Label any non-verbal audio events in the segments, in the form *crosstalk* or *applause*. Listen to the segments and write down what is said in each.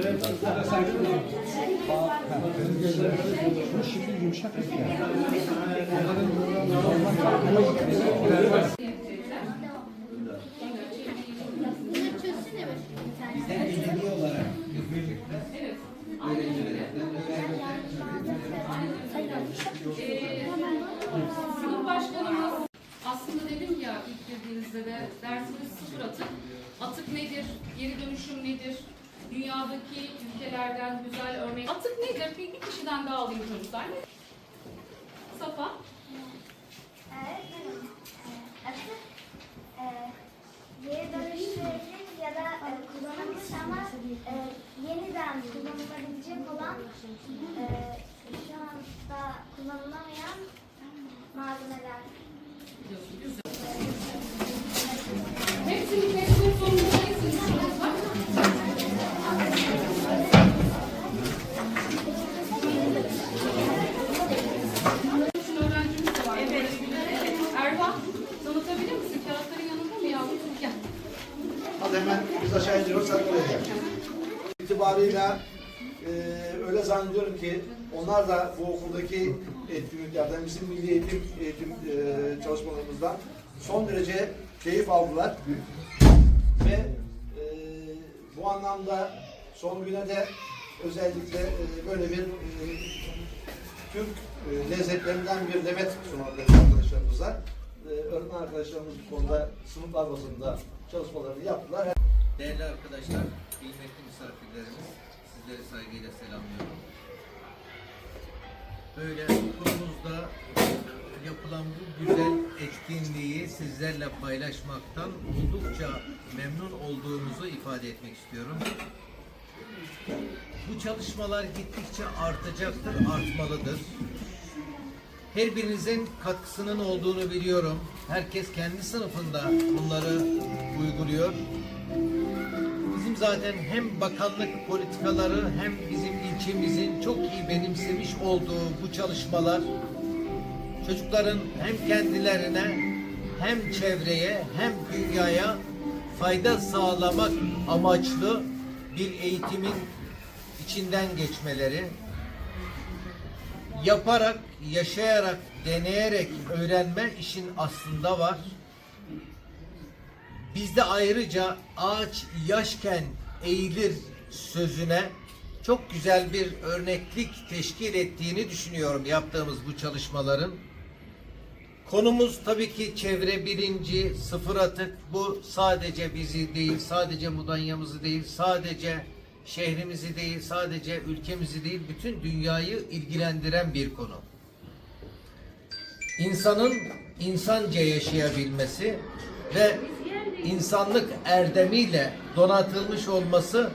Bu aslında dedim ya ilk girdiğinizde de dersimiz sıfır atık. Atık nedir? Geri dönüşüm nedir? Dünyadaki ülkelerden güzel örnek. Atık nedir? Bir, bir kişiden daha alayım çocuklar. Safa. Atık geri dönüştürülebilir ya da kullanılmış ama yeniden kullanılabilecek olan e, şu anda kullanılamayan malzemeler. Hepsini gel. İtibarıyla e, öyle zannediyorum ki onlar da bu okuldaki etkinliklerden, bizim milli eğitim, eğitim e, çalışmalarımızdan son derece keyif aldılar. Ve e, bu anlamda son güne de özellikle e, böyle bir e, Türk e, lezzetlerinden bir demet sunarlar arkadaşlarımıza. E, öğretmen arkadaşlarımız bu konuda sınıflar bazında çalışmalarını yaptılar. Değerli arkadaşlar, kıymetli misafirlerimiz, sizleri saygıyla selamlıyorum. Böyle okulumuzda yapılan bu güzel etkinliği sizlerle paylaşmaktan oldukça memnun olduğumuzu ifade etmek istiyorum. Bu çalışmalar gittikçe artacaktır, artmalıdır. Her birinizin katkısının olduğunu biliyorum. Herkes kendi sınıfında bunları uyguluyor. Zaten hem bakanlık politikaları hem bizim ilçemizin çok iyi benimsemiş olduğu bu çalışmalar çocukların hem kendilerine hem çevreye hem dünyaya fayda sağlamak amaçlı bir eğitimin içinden geçmeleri yaparak, yaşayarak, deneyerek öğrenme işin aslında var. Bizde ayrıca ağaç yaşken eğilir sözüne çok güzel bir örneklik teşkil ettiğini düşünüyorum yaptığımız bu çalışmaların. Konumuz tabii ki çevre bilinci, sıfır atık. Bu sadece bizi değil, sadece Mudanya'mızı değil, sadece şehrimizi değil, sadece ülkemizi değil, bütün dünyayı ilgilendiren bir konu. İnsanın insanca yaşayabilmesi ve insanlık erdemiyle donatılmış olması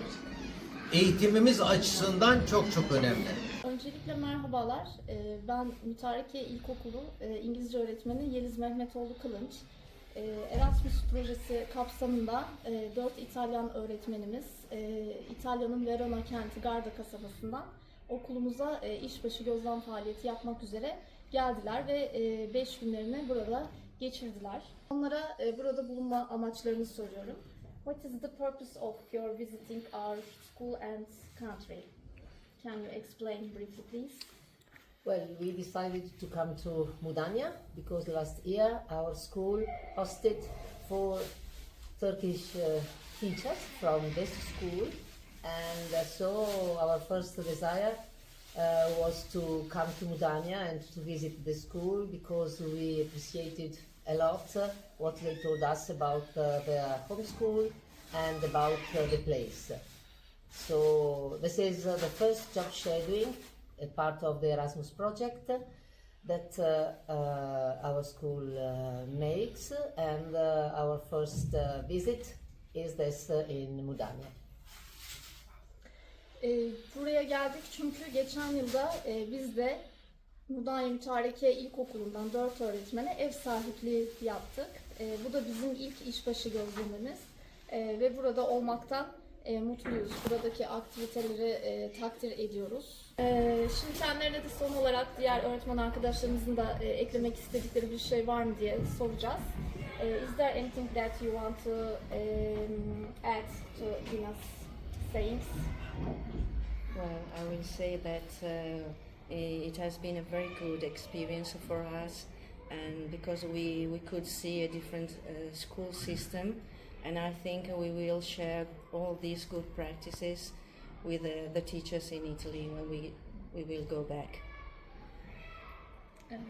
eğitimimiz açısından çok çok önemli. Öncelikle merhabalar. Ee, Ben Mütareke İlkokulu e, İngilizce öğretmeni Yeliz Mehmetoğlu Kılınç. Ee, Erasmus projesi kapsamında 4 İtalyan öğretmenimiz e, İtalya'nın Verona kenti Garda kasabasından okulumuza e, işbaşı gözlem faaliyeti yapmak üzere geldiler ve 5 günlerini burada geçirdiler. Onlara e, burada bulunma amaçlarını soruyorum. What is the purpose of your visiting our school and country? Can you explain briefly, please? Well, we decided to come to Mudanya because last year our school hosted four Turkish uh, teachers from this school, and uh, so our first desire uh, was to come to Mudanya and to visit the school because we appreciated a lot uh, what they told us about uh, their homeschool and about uh, the place. So this is uh, the first job shadowing, a part of the Erasmus project that uh, uh, our school makes, and our first visit is this in Mudanya. Ee, buraya geldik çünkü geçen yılda e, biz de Mudanya Mütareke İlkokulu'ndan 4 öğretmene ev sahipliği yaptık. E, bu da bizim ilk işbaşı gözlemimiz E, ve burada olmaktan e, mutluyuz. Buradaki aktiviteleri e, takdir ediyoruz. E, şimdi kendilerine de son olarak diğer öğretmen arkadaşlarımızın da e, eklemek istedikleri bir şey var mı diye soracağız. E, is there anything that you want to um, add to Dinas sayings? Well, I will say that uh, it has been a very good experience for us, and because we, we could see a different uh, school system, and I think we will share all these good practices with uh, the teachers in Italy when we, we will go back. Evet.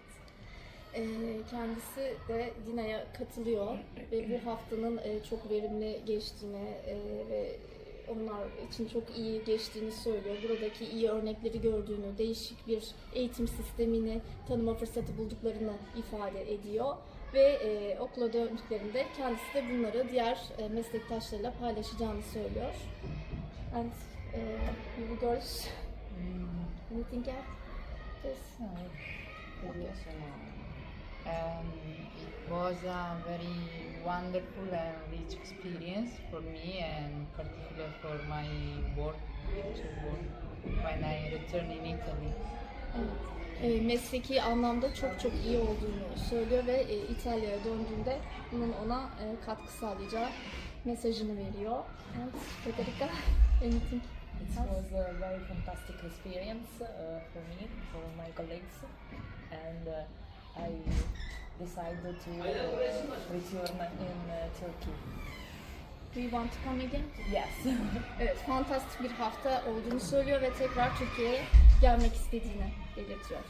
Ee, kendisi de Dina'ya katılıyor ve bu haftanın e, çok verimli geçtiğini e, ve onlar için çok iyi geçtiğini söylüyor. Buradaki iyi örnekleri gördüğünü, değişik bir eğitim sistemini tanıma fırsatı bulduklarını ifade ediyor. Ve e, okula döndüklerinde kendisi de bunları diğer e, meslektaşlarıyla paylaşacağını söylüyor. And e, you girls, anything else? Yes. Yes, um, it was a very wonderful and rich experience for me and particularly for my work, work, when I return in Italy. Evet. E, mesleki anlamda çok çok iyi olduğunu söylüyor ve e, İtalya'ya döndüğünde bunun ona e, katkı sağlayacağı mesajını veriyor. Evet, Federica, *laughs* anything It was a very fantastic experience uh, for me, for my colleagues, and uh, I decided to uh, return in uh, Turkey. Do you want to come again? Yes. *laughs* Evet, fantastik bir hafta olduğunu söylüyor ve tekrar Türkiye'ye gelmek istediğini belirtiyor.